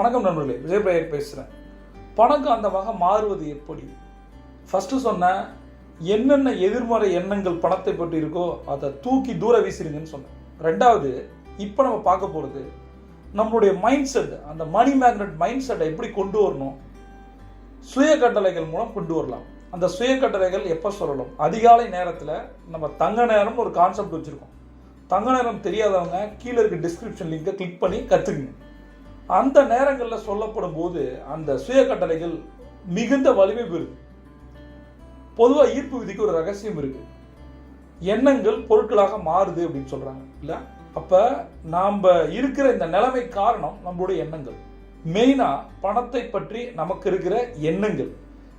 வணக்கம் நண்பர்களே விஜயபிரயர் பேசுகிறேன் பணக்கம் அந்த வகை மாறுவது எப்படி? ஃபஸ்ட்டு சொன்னேன் என்னென்ன எதிர்மறை எண்ணங்கள் பணத்தை பற்றி இருக்கோ அதை தூக்கி தூர வீசிடுங்கன்னு சொன்னேன். ரெண்டாவது இப்போ நம்ம பார்க்க போகிறது நம்மளுடைய மைண்ட் செட் அந்த மணி மேக்னெட் மைண்ட் செட்டை எப்படி கொண்டு வரணும்? சுய கட்டளைகள் மூலம் கொண்டு வரலாம். அந்த சுய கட்டளைகள் எப்போ சொல்லலாம் அதிகாலை நேரத்தில் நம்ம தங்க நேரம் ஒரு கான்செப்ட் வச்சுருக்கோம். தங்க நேரம் தெரியாதவங்க கீழே இருக்க டிஸ்கிரிப்ஷன் லிங்கை கிளிக் பண்ணி கற்றுக்குங்க அந்த நேரங்களில் சொல்லப்படும் போது அந்த சுய கட்டளைகள் மிகுந்த வலிமை பெறுது பொதுவாக ஈர்ப்பு விதிக்கு ஒரு ரகசியம் இருக்கு. எண்ணங்கள் பொருட்களாக மாறுது அப்படின்னு சொல்றாங்க இல்ல? அப்ப நாம இருக்கிற இந்த நிலைமை காரணம் நம்மளுடைய எண்ணங்கள். மெயினா பணத்தை பற்றி நமக்கு இருக்கிற எண்ணங்கள்.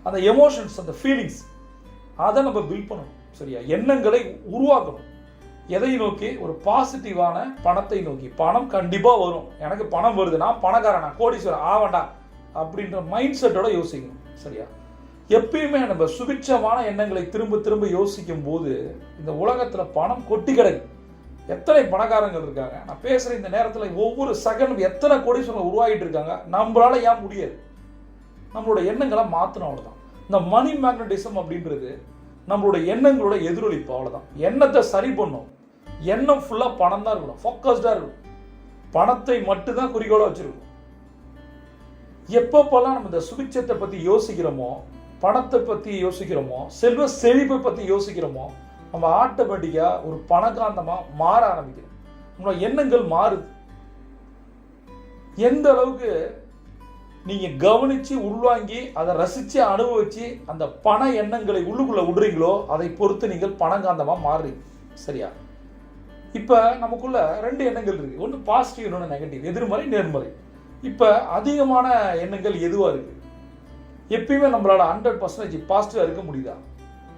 அந்த எமோஷன்ஸ் அந்த ஃபீலிங்ஸ் அதை நம்ம பில்ட் பண்ணணும் சரியா? எண்ணங்களை உருவாக்கணும். எதை நோக்கி? ஒரு பாசிட்டிவான பணத்தை நோக்கி. பணம் கண்டிப்பாக வரும். எனக்கு பணம் வருதுன்னா பணக்காரனா. பணக்காரன் கோடீஸ்வரன். ஆவண்டா அப்படின்ற மைண்ட் செட்டோட யோசிக்கணும். சரியா? எப்பயுமே நம்ம சுபிட்சமான எண்ணங்களை திரும்ப திரும்ப யோசிக்கும் போது இந்த உலகத்தில் பணம் கொட்டி கிடக்கு. எத்தனை பணக்காரங்கள் இருக்காங்க? நான் பேசுகிற இந்த நேரத்தில் ஒவ்வொரு செகண்டும் எத்தனை கோடீஸ்வரர் உருவாகிட்டு இருக்காங்க? நம்மளால ஏன் முடியாது? நம்மளோட எண்ணங்களை மாற்றணும் அவ்வளோதான் இந்த மணி மேக்னட்டிசம் அப்படின்றது நம்மளோட எண்ணங்களோட எதிரொலிப்பு அவ்வளோதான் எண்ணத்தை சரி பண்ணும். எண்ணம் ஃபுல்லாக பணம் தான் இருக்கணும். ஃபோக்கஸ்டாக இருக்கணும். பணத்தை மட்டும்தான் குறிக்கோளாக வச்சுருக்கணும். எப்பப்பெல்லாம் நம்ம இந்த சுபிச்சத்தை பற்றி யோசிக்கிறோமோ பணத்தை பற்றி யோசிக்கிறோமோ செல்வ செழிப்பை பற்றி யோசிக்கிறோமோ நம்ம ஆட்டோமேட்டிக்காக ஒரு பணக்காந்தமாக மாற ஆரம்பிக்கிறோம். நம்மளோட எண்ணங்கள் மாறுது. எந்த அளவுக்கு நீங்கள் கவனிச்சு உள்வாங்கி அதை ரசித்து அனுபவித்து அந்த பண எண்ணங்களை உள்ளுக்குள்ளே விடுறீங்களோ அதை பொறுத்து நீங்கள் பணங்காந்தமாக மாறுறீங்க. சரியா? இப்போ நமக்குள்ள ரெண்டு எண்ணங்கள் இருக்கு. ஒன்று பாசிட்டிவ் இன்னொன்று நெகட்டிவ் எதிர்மறை நேர்மறை. இப்போ அதிகமான எண்ணங்கள் எதுவாக இருக்கு? எப்பயுமே நம்மளால் ஹண்ட்ரட் பர்சன்டேஜ் பாசிட்டிவாக இருக்க முடியுதா?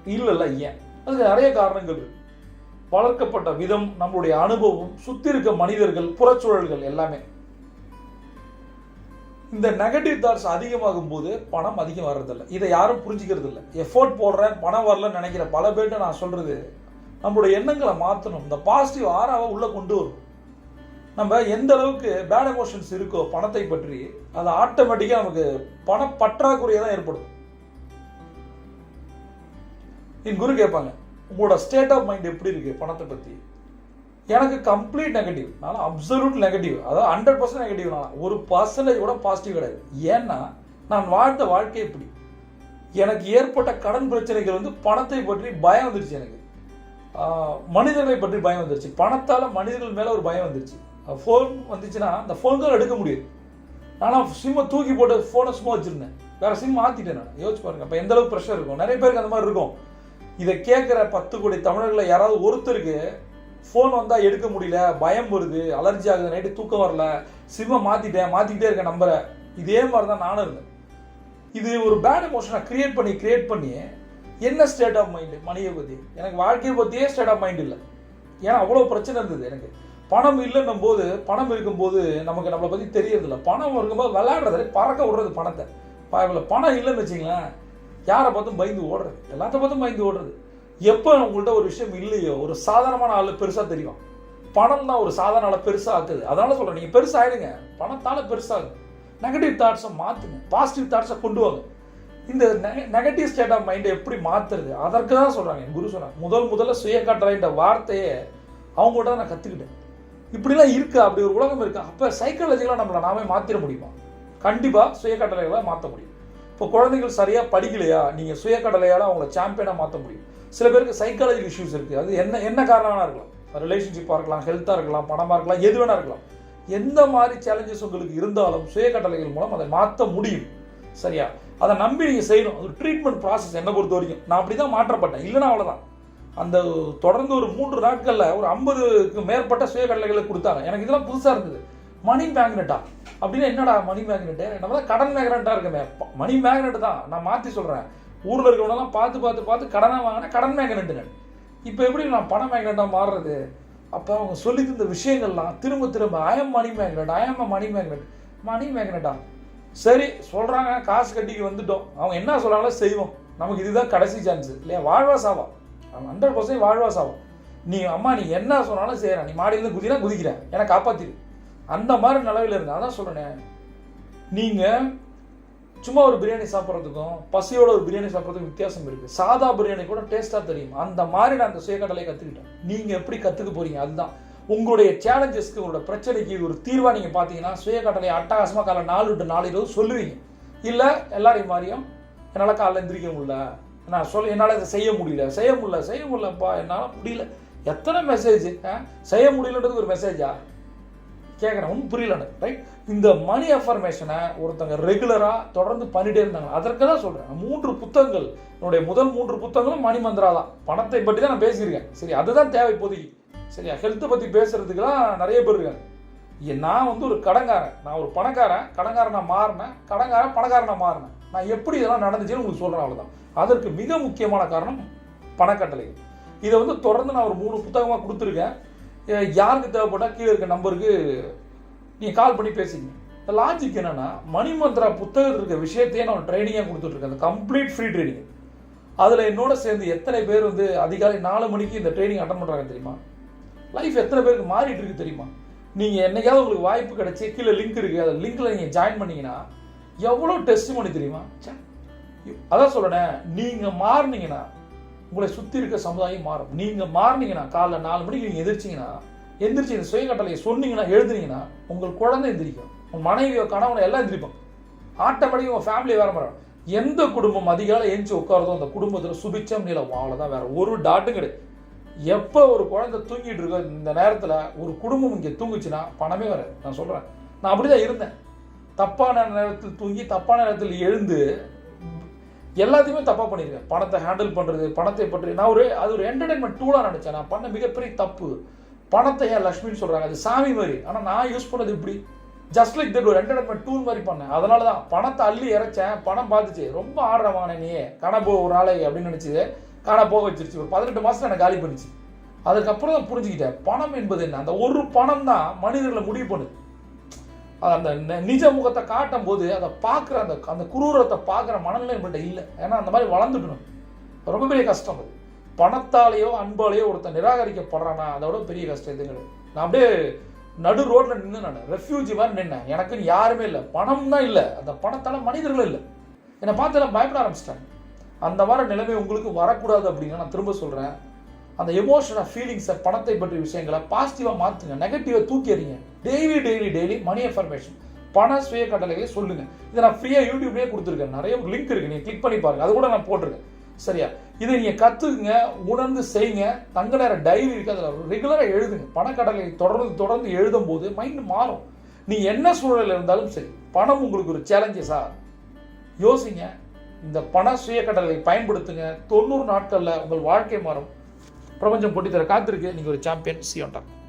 இல்லைல்ல ஏன்? அதுக்கு நிறைய காரணங்கள் இருக்கு. வளர்க்கப்பட்ட விதம் நம்மளுடைய அனுபவம் சுற்றி இருக்க மனிதர்கள் புறச்சூழல்கள் எல்லாமே. இந்த நெகட்டிவ் தாட்ஸ் அதிகமாகும் போது பணம் அதிகம் வர்றதில்ல. இதை யாரும் புரிஞ்சுக்கிறது இல்லை எஃபோர்ட் போடுறேன் பணம் வரலன்னு நினைக்கிற பல பேர்கிட்ட நான் சொல்றது நம்மளுடைய எண்ணங்களை மாற்றணும் இந்த பாசிட்டிவ் ஆறாவை உள்ளே கொண்டு வரும். நம்ம எந்த அளவுக்கு பேட் எமோஷன்ஸ் இருக்கோ பணத்தை பற்றி அது ஆட்டோமேட்டிக்காக நமக்கு பண பற்றாக்குறையை தான் ஏற்படும். என் குரு கேட்பாங்க உங்களோட ஸ்டேட் ஆஃப் மைண்ட் எப்படி இருக்கு பணத்தை பற்றி எனக்கு கம்ப்ளீட் நெகட்டிவ் நான் அப்சல்யூட் நெகட்டிவ் அதாவது ஹண்ட்ரட் பர்சன்ட் நெகட்டிவ் நான் ஒரு பர்சன்டேஜ் கூட பாசிட்டிவ் கிடையாது. ஏன்னா நான் வாழ்ந்த வாழ்க்கை எப்படி? எனக்கு ஏற்பட்ட கடன் பிரச்சனைகள் வந்து பணத்தை பற்றி பயம் வந்துருச்சு எனக்கு. மனிதர்களை பற்றி பயம் வந்துருச்சு. பணத்தால் மனிதர்கள் மேலே ஒரு பயம் வந்துருச்சு. ஃபோன் வந்துச்சுன்னா அந்த ஃபோன் எடுக்க முடியாது. ஆனால் சிம்மை தூக்கி போட்டு ஃபோனை சும்மா வச்சுருந்தேன். வேறு சிம் மாற்றிட்டேன் நான். யோசிச்சு பாருங்க. அப்போ எந்த அளவுக்கு ப்ரெஷர் இருக்கும்? நிறைய பேருக்கு அந்த மாதிரி இருக்கும். இதை கேட்குற பத்து கோடி தமிழர்களில் யாராவது ஒருத்தருக்கு ஃபோன் வந்தால் எடுக்க முடியல பயம் வருது அலர்ஜி ஆகுது நைட்டு தூக்கம் வரல சிம்மை மாற்றிட்டேன் மாற்றிக்கிட்டே இருக்கேன் நம்பரை இதே மாதிரி தான் நானும் இருந்தேன். இது ஒரு பேட் எமோஷனை க்ரியேட் பண்ணி க்ரியேட் பண்ணி என்ன ஸ்டேட் ஆஃப் மைண்டு மணியை பற்றி எனக்கு வாழ்க்கையை பற்றியே ஸ்டேட் ஆஃப் மைண்ட் இல்லை. ஏன்னா அவ்வளோ பிரச்சனை இருந்தது எனக்கு. பணம் இல்லைன்னும் போது பணம் இருக்கும்போது நமக்கு நம்மளை பற்றி தெரியறதில்ல. பணம் இருக்கும்போது விளையாடுறது பறக்க விடுறது பணத்தை. பணம் இல்லைன்னு வச்சிங்களேன் யாரை பார்த்தும் பயந்து ஓடுறது? எல்லாத்த பார்த்தும் பயந்து ஓடுறது. எப்போ உங்கள்கிட்ட ஒரு விஷயம் இல்லையோ ஒரு சாதாரணமான ஆள் பெருசாக தெரியும். பணம் தான் ஒரு சாதாரண ஆளை பெருசாக ஆக்குது. அதனால சொல்கிறேன் நீங்கள் பெருசாகிடுங்க பணத்தால் பெருசாகும் நெகட்டிவ் தாட்ஸை மாற்றுங்க பாசிட்டிவ் தாட்ஸை கொண்டு வாங்க. இந்த நெகட்டிவ் ஸ்டேட் ஆஃப் மைண்டை எப்படி மாற்றுறது அதற்கு தான் சொல்கிறாங்க என் குரு சொன்னாங்க முதல் முதல்ல சுய வார்த்தையை அவங்கள்ட்ட நான் கற்றுக்கிட்டேன் இப்படிலாம் இருக்கா அப்படி ஒரு உலகம் இருக்குது அப்போ சைக்காலஜிக்கலாக நம்மளை நாமே மாற்றிட முடியுமா? கண்டிப்பாக சுயக்கட்டளைகளை மாற்ற முடியும். இப்போ குழந்தைகள் சரியாக படிக்கலையா? நீங்கள் சுய அவங்கள சாம்பியனாக மாற்ற முடியும். சில பேருக்கு சைக்காலஜி இஷ்யூஸ் இருக்குது அது என்ன என்ன காரணமாக இருக்கலாம்? ரிலேஷன்ஷிப்பாக இருக்கலாம் ஹெல்த்தாக இருக்கலாம் பணமாக இருக்கலாம் எது வேணா இருக்கலாம். எந்த மாதிரி சேலஞ்சஸ் உங்களுக்கு இருந்தாலும் சுயக்கட்டளைகள் மூலம் அதை மாற்ற முடியும். சரியா? அதை நம்பி நீங்கள் செய்யணும். அது ட்ரீட்மெண்ட் ப்ராசஸ் என்னை பொறுத்த வரைக்கும். நான் அப்படி தான் மாற்றப்பட்டேன். இல்லைன்னா அவ்வளோதான் அந்த தொடர்ந்து ஒரு மூன்று நாட்களில் ஒரு ஐம்பதுக்கு மேற்பட்ட சுய கடலைகளை கொடுத்தாங்க. எனக்கு இதெல்லாம் புதுசாக இருந்தது. மணி மேக்னெட்டா அப்படின்னா என்னடா மணி மேக்னெட்டு நம்ம தான் கடன் மேக்னெட்டாக இருக்குமே. மணி மேக்னெட் தான். நான் மாற்றி சொல்கிறேன் ஊரில் இருக்கவனெல்லாம் பார்த்து பார்த்து பார்த்து கடனாக வாங்கினா கடன் மேக்னெட்டுங்க இப்போ எப்படி நான் பண மேக்னெட்டாக மாறுறது? அப்போ அவங்க சொல்லி தந்த விஷயங்கள்லாம் திரும்ப திரும்ப அயம் மணி மேக்னெட் அயம் மணி மேக்னெட் மணி மேக்னெட்டா சரி சொல்கிறாங்க காசு கட்டிக்கு வந்துட்டோம். அவங்க என்ன சொல்கிறாங்களோ செய்வோம். நமக்கு இதுதான் கடைசி சான்ஸ் இல்லையா? வாழ்வா சாவா? அவன் ஹண்ட்ரட் பர்சன்ட் வாழ்வா சாவா? நீ அம்மா நீ என்ன சொன்னாலும் செய்கிறேன் நீ மாடியிலேருந்து குதினா குதிக்கிறேன் என்னை காப்பாற்றிடு அந்த மாதிரி நிலவில் இருங்க அதான் சொல்கிறேன் நீங்கள் சும்மா ஒரு பிரியாணி சாப்பிட்றதுக்கும் பசியோட ஒரு பிரியாணி சாப்பிட்றதுக்கும் வித்தியாசம் இருக்குது சாதா பிரியாணி கூட டேஸ்ட்டாக தெரியும். அந்த மாதிரி நான் அந்த சுயக்கடலை கற்றுக்கிட்டேன் நீங்கள் எப்படி கற்றுக்க போகிறீங்க அதுதான். உங்களுடைய சேலஞ்சஸ்க்கு உங்களோட பிரச்சனைக்கு ஒரு தீர்வாக நீங்கள் பார்த்தீங்கன்னா சுயக்கடலை அட்டகாசமாக காலை நாலு விட்டு நாலு இருபது சொல்லுவீங்க. இல்லை எல்லாரையும் மாதிரியும் என்னால் காலைல எந்திரிக்க முடியல. நான் சொல்ல என்னால் இதை செய்ய முடியல. செய்ய முடியல செய்ய முடியலப்பா என்னால் முடியல. எத்தனை மெசேஜ் செய்ய முடியலன்றது ஒரு மெசேஜா கேட்குறேன் ஒன்றும் புரியல ரைட் இந்த மணி அஃபர்மேஷனை ஒருத்தங்க ரெகுலராக தொடர்ந்து பண்ணிட்டே இருந்தாங்க. அதற்கு தான் சொல்கிறேன் மூன்று புத்தகங்கள் என்னுடைய முதல் மூன்று புத்தகங்களும் மணி மந்திரா தான். பணத்தை பற்றி தான் நான் பேசியிருக்கேன். சரி அதுதான் தேவை இப்போதைக்கு. சரியா? ஹெல்த்தை பற்றி பேசுகிறதுக்கெல்லாம் நிறைய பேர் இருக்காங்க. நான் வந்து ஒரு கடங்காரன். நான் ஒரு பணக்காரன். கடங்காரனா மாறினேன். கடங்காரன் பணக்காரனா மாறினேன். நான் எப்படி இதெல்லாம் நடந்துச்சுன்னு உங்களுக்கு சொல்கிறேன் அவ்வளோதான் அதற்கு மிக முக்கியமான காரணம் பணக்கட்டளைகள். இதை வந்து தொடர்ந்து நான் ஒரு மூணு புத்தகமாக கொடுத்துருக்கேன். யாருக்கு தேவைப்பட்டால் கீழே இருக்க நம்பருக்கு நீங்கள் கால் பண்ணி பேசிங்க. இந்த லாஜிக் என்னென்னா மணிமந்திரா புத்தகத்தில் இருக்க விஷயத்தையே நான் ட்ரைனிங்காக கொடுத்துட்ருக்கேன். அந்த கம்ப்ளீட் ஃப்ரீ ட்ரைனிங் அதில் என்னோட சேர்ந்து எத்தனை பேர் வந்து அதிகாலை நாலு மணிக்கு இந்த ட்ரைனிங் அட்டன் பண்ணுறாங்க தெரியுமா? லைஃப் எத்தனை பேருக்கு மாறிட்டு இருக்கு தெரியுமா? நீங்கள் என்னைக்காவது உங்களுக்கு வாய்ப்பு கிடைச்சி கீழே லிங்க் இருக்குது அந்த லிங்க்ல நீங்கள் ஜாயின் பண்ணீங்கன்னா எவ்வளோ டெஸ்ட் பண்ணி தெரியுமா அதான் சொல்றேன் நீங்கள் மாறுனீங்கன்னா உங்களை சுற்றி இருக்க சமுதாயம் மாறும். நீங்கள் மாறினீங்கன்னா காலைல நாலு மணிக்கு நீங்கள் எந்திரிச்சிங்கன்னா எந்திரிச்சு இந்த சுயங்கட்டளையை சொன்னீங்கன்னா எழுதுனீங்கன்னா உங்கள் குழந்தை எந்திரிக்கும். உங்கள் மனைவியோ கணவனை எல்லாம் எந்திரிப்பாங்க. ஆட்டோமேட்டிக்காக உங்கள் ஃபேமிலி வேற மாறும். எந்த குடும்பம் அதிகாலை எழுந்து உட்காரதோ அந்த குடும்பத்தில் சுபிச்சம் நிலம் அவ்வளோதான் வேற ஒரு டாட்டும் கிடையாது. எப்போ ஒரு குழந்தை தூங்கிட்டு இருக்கோ இந்த நேரத்தில் ஒரு குடும்பம் இங்கே தூங்குச்சுன்னா பணமே வராது. நான் சொல்கிறேன் நான் அப்படி தான் இருந்தேன். தப்பான நேரத்தில் தூங்கி தப்பான நேரத்தில் எழுந்து எல்லாத்தையுமே தப்பாக பண்ணியிருக்கேன் பணத்தை ஹேண்டில் பண்ணுறது பணத்தை பற்றி நான் ஒரு அது ஒரு என்டர்டைன்மெண்ட் டூலாக நினச்சேன். நான் பண்ண மிகப்பெரிய தப்பு. பணத்தை ஏன் லக்ஷ்மின்னு சொல்கிறாங்க அது சாமி மாதிரி. ஆனால் நான் யூஸ் பண்ணது இப்படி. ஜஸ்ட் லைக் தட் ஒரு என்டர்டைன்மெண்ட் டூல் மாதிரி பண்ணேன். அதனால தான் பணத்தை அள்ளி இறைச்சேன். பணம் பார்த்துச்சு ரொம்ப ஆடுறவானே நீ கனபோ ஒரு நாளை அப்படின்னு நினச்சி ஆனால் போக வச்சிருச்சு. ஒரு பதினெட்டு மாதம் எனக்கு காலி பண்ணிச்சு. அதுக்கப்புறம் தான் புரிஞ்சுக்கிட்டேன். பணம் என்பது என்ன? அந்த ஒரு பணம் தான் மனிதர்களை முடிவு பண்ணுது அது அந்த நிஜ முகத்தை காட்டும் போது அதை பார்க்குற அந்த அந்த குரூரத்தை பார்க்குற மனநிலை நம்மள்ட்ட இல்லை. ஏன்னா அந்த மாதிரி வளர்ந்துட்டணும். ரொம்ப பெரிய கஷ்டம் அது. பணத்தாலேயோ அன்பாலேயோ ஒருத்தன் நிராகரிக்கப்படுறானா அதோட பெரிய கஷ்டம் எதுவும் கிடையாது. நான் அப்படியே நடு ரோட்டில் நின்று நான். ரெஃப்யூஜி மாதிரி நின்னேன். எனக்குன்னு யாருமே இல்லை. பணம் தான் இல்லை. அந்த பணத்தால் மனிதர்களும் இல்லை. என்னை பார்த்து எல்லாம் பயப்பட ஆரம்பிச்சிட்டாங்க. அந்த மாதிரி நிலைமை உங்களுக்கு வரக்கூடாது அப்படின்னு நான் திரும்ப சொல்கிறேன் அந்த எமோஷனை ஃபீலிங்ஸை பணத்தை பற்றிய விஷயங்களை பாசிட்டிவாக மாற்றுங்க நெகட்டிவாக தூக்கிறீங்க daily daily daily money information பண சுய கட்டளைகளை சொல்லுங்கள் இதை நான் ஃப்ரீயாக யூடியூப்லேயே கொடுத்துருக்கேன். நிறைய லிங்க் இருக்குது நீங்கள் கிளிக் பண்ணி பாருங்கள் அது கூட நான் போட்டிருக்கேன். சரியா? இதை நீங்கள் கற்றுக்குங்க உணர்ந்து செய்யுங்க. தங்க நேர டைரி இருக்குது அதில் ரெகுலராக எழுதுங்க. பணக்கடலை தொடர்ந்து தொடர்ந்து எழுதும் போது மைண்ட் மாறும். நீ என்ன சூழலில் இருந்தாலும் சரி பணம் உங்களுக்கு ஒரு சேலஞ்சஸா யோசிங்க. இந்த பண சுய பயன்படுத்துங்க. தொண்ணூறு நாட்களில் உங்கள் வாழ்க்கை மாறும். பிரபஞ்சம் போட்டி தர காத்திருக்கு. நீங்கள் ஒரு சாம்பியன் சியோண்டா